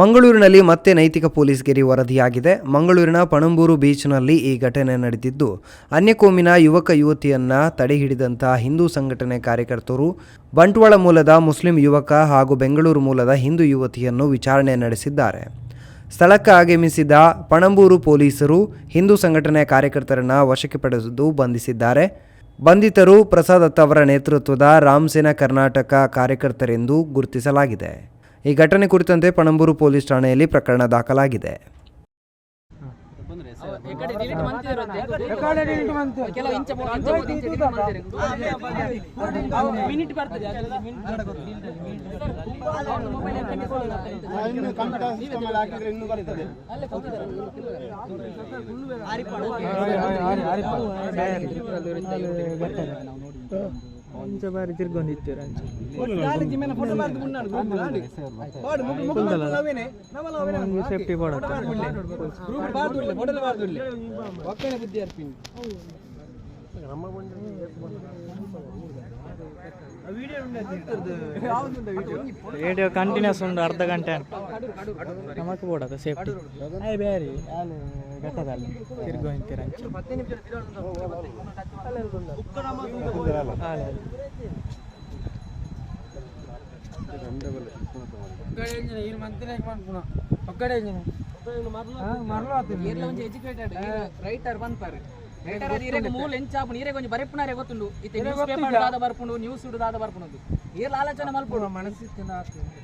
ಮಂಗಳೂರಿನಲ್ಲಿ ಮತ್ತೆ ನೈತಿಕ ಪೊಲೀಸ್ಗಿರಿ ವರದಿಯಾಗಿದೆ. ಮಂಗಳೂರಿನ ಪಣಂಬೂರು ಬೀಚ್ನಲ್ಲಿ ಈ ಘಟನೆ ನಡೆದಿದ್ದು, ಅನ್ಯಕೋಮಿನ ಯುವಕ ಯುವತಿಯನ್ನ ತಡೆಹಿಡಿದಂಥ ಹಿಂದೂ ಸಂಘಟನೆ ಕಾರ್ಯಕರ್ತರು, ಬಂಟ್ವಾಳ ಮೂಲದ ಮುಸ್ಲಿಂ ಯುವಕ ಹಾಗೂ ಬೆಂಗಳೂರು ಮೂಲದ ಹಿಂದೂ ಯುವತಿಯನ್ನು ವಿಚಾರಣೆ ನಡೆಸಿದ್ದಾರೆ. ಸ್ಥಳಕ್ಕೆ ಆಗಮಿಸಿದ ಪಣಂಬೂರು ಪೊಲೀಸರು ಹಿಂದೂ ಸಂಘಟನೆ ಕಾರ್ಯಕರ್ತರನ್ನ ವಶಕ್ಕೆ ಪಡೆದು ಬಂಧಿಸಿದ್ದಾರೆ. ಬಂಧಿತರು ಪ್ರಸಾದ್ ಅವರ ನೇತೃತ್ವದ ರಾಮ್ಸೇನಾ ಕರ್ನಾಟಕ ಕಾರ್ಯಕರ್ತರೆಂದು ಗುರುತಿಸಲಾಗಿದೆ. ಈ ಘಟನೆ ಕುರಿತಂತೆ ಪಣಂಬೂರು ಪೊಲೀಸ್ ಠಾಣೆಯಲ್ಲಿ ಪ್ರಕರಣ ದಾಖಲಾಗಿದೆ. ಕೆಲವು ಇಂಚ ಪೋ- ಇಂಚ ಪೋ- ಇಂಚ delete ಮಾಡ್ತಾರೆ. ಮಿನಿಟ್ ಬರ್ತದೆ ಅದೆಲ್ಲ ಅವ್ನು mobile ಎತ್ತಕ್ಕೆ ಕೊಡಲ್ಲ. ಇನ್ನು ಕಂಪ್ಯೂಟರ್ ಸಿಸ್ಟಮ್ ಅಲ್ಲಿ ಹಾಕಿದ್ರೆ ಇನ್ನೂ ಬರ್ತದೆ ಅಲ್ಲೇ ಕೂತಿದ್ದಾರೆ. ಒಂಚ ಬಾರಿ ತಿರ್ಗೊಂಡಿತ್ತೀರ ಸೇಫ್ಟಿ ವಿಡಿಯೋ ಕಂಟಿನ್ಯೂಸ್ ಉಂಡು ಅರ್ಧ ಗಂಟೆ ನಮಕ್ ಬೋಡದ ಸೇಫ್ಟಿ ಅಯ್ಯ ಬೇರೆ ಅಲ್ಲಿ ಘಟ್ಟದಲ್ಲಿ ತಿರ್ಗೋ ನಿಂತೀರ ಏರ್ಲ ಒಂಜಿ ಎಜುಕೇಟೆಡ್ ರೈಟರ್ ಬಂದ್ಪಾರೆ ರೈಟರ್ ಅದು ಇರೆಗ್ ಮೂಲ ಎಂಚಾಪು ನೀರೆಗ್ ಒಂಜಿ ಬರೆಪುನಾರೆ ಗೊತ್ತುಂಡು ಇತ್ತೆ ನ್ಯೂಸ್ ಪೇಪರ್ ದಾದ ಬರ್ಪುಂಡು ನ್ಯೂಸ್ ದಾದ ಬರ್ಪುಂಡು ಏರ್ಲ ಆಲೋಚನೆ ಮಲ್ಪುಡು ಮನಸ್ಸಿತ್ತಿನ